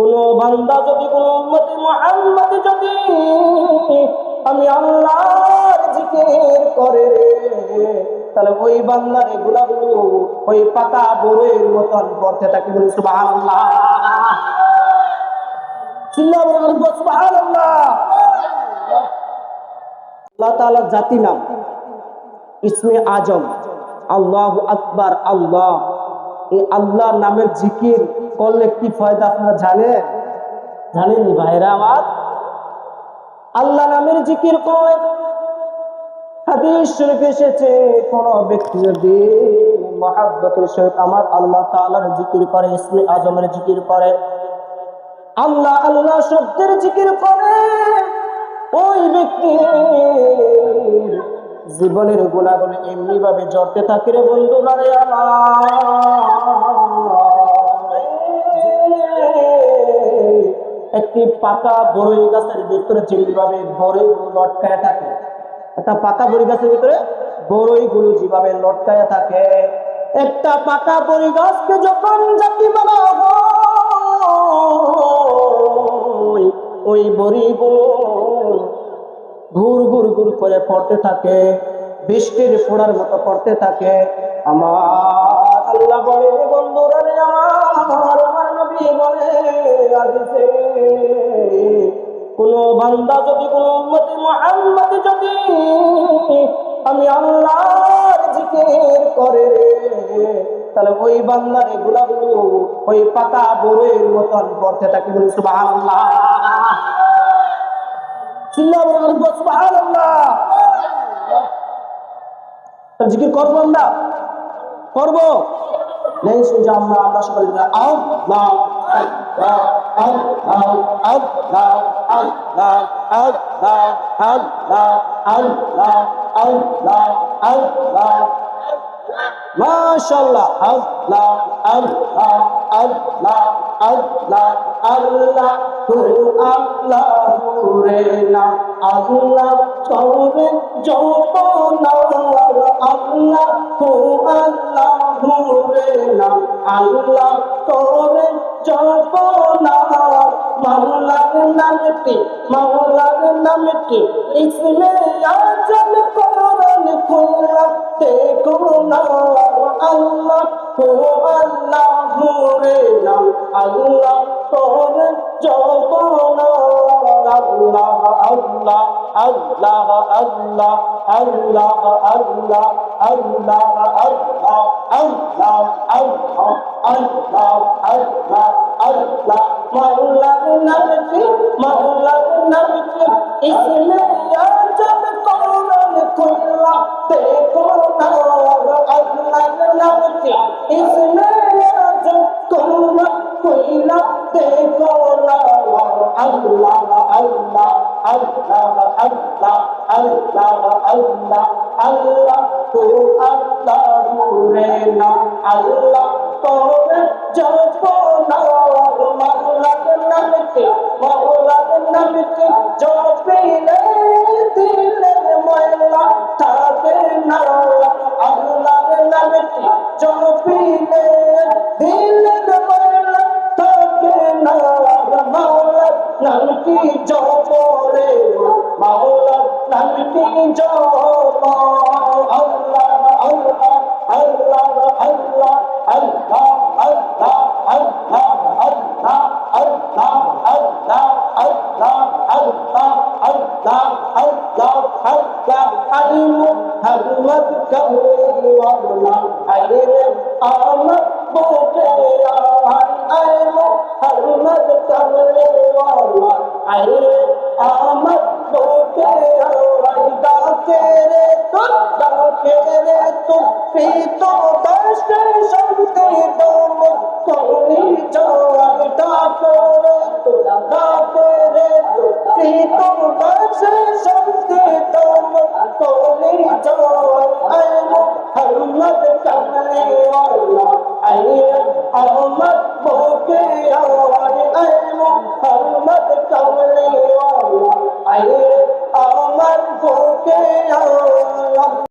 কোন বান্দা যদি, কোন উম্মতি মুহাম্মদ যদি আমি আল্লাহর জিকির করে, তাহলে ওই বান্দার এগুলাগুলো ওই পাতা বড়ের মতন বলবেন সুবহানাল্লাহ। আল্লাহ তাআলার জাতি নাম ইসমে আজম। আল্লাহ আকবার, আল্লাহ। এই আল্লাহ নামের জিকির করলে কি ফায়দা আপনারা জানেন? জানেননি ভাইরা আমার? আল্লাহ নামের জিকির করে হাদিস শরীফ এসেছে, কোন ব্যক্তি যদি সহিত আমার আল্লাহ জিকির আজমের জিকির করে, আল্লাহ আল্লাহ শব্দের জিকির করে, ওই ব্যক্তির জীবনের গুণাগুলো এমনি ভাবে জড়তে থাকে রে বন্ধুরা রে একটি পাকা বড়ই গাছের ভিতরে যেমনি ভাবে বড়ই লটকায় থাকে, একটা পাকা বড়ি গাছের ভিতরে বড়ই গুলো যেভাবে লটকায় থাকে, একটা পাকা বড়ি গাছকে যখন জাতি বলা হয়, ওই বড়িগুলো ঘুর ঘুর করে পড়তে থাকে, বৃষ্টির ফোড়ার মতো পড়তে থাকে। আমার আল্লাহ বলে বন্ধুরা আমার আমার নবী বলে হাদিসে, কোন বান্দা যদি, কোন উম্মতি মুহাম্মদ যদি আমি আল্লাহর জিকির করে তাহলে ওই বান্দার এগুলাগুলো ওই পাতা বড়ের মতন পড়তে থাকে বলি সুবহানাল্লাহ। চিল্লা বলবেন সুবহানাল্লাহ। জিকির করব আমরা করব নেই সোজা আমরা আমরা সকালে আউ নাও আউ নাও আউ নাও আল্লাহ আল্লাহ আল্লাহ আল্লাহ আল্লাহ আল্লাহ তু আল্লাহ রে না। আল্লাহ চৌরে যত আল্লাহ তু আল্লাহ রে না। আল্লাহ তোরে যত মাওলার নামটি মাওলার নামটি, ইসমে হো আল্লাহ রে আল্লাহ তোর যত আল্লাহ আল্লাহ আল্লাহ আল্লাহ আল্লাহ আল্লাহ আল্লাহ আল্লাহ আল্লাহ আল্লাহ আল্লাহ আল্লাহ আল্লাহ মাওলার নামটি মাওলার নামটি ইসমে কইলাতে কোলাওয়ার আল্লাহ আল্লাহ আল্লাহ আল্লাহ আল্লাহ আল্লাহ আল্লাহ তো আল্লাহ রে না আল্লাহ তোরে জপ নাওয়ার মাওলানা নামে মাওলানা নামে জপিন محمد کمر والا حیر آمد بوٹے آہر اے محمد کمر والا حیر তো দশে সন্তে দম করি জয় ডাকরে তোরা ডাকরে প্রীত দশে সন্তে দম করি জয় আয় মোহাম্মদ কামলে আল্লাহ আয় আহমদ বকে আয় আয় মোহাম্মদ কামলে আল্লাহ আয় আহমদ বকে আল্লাহ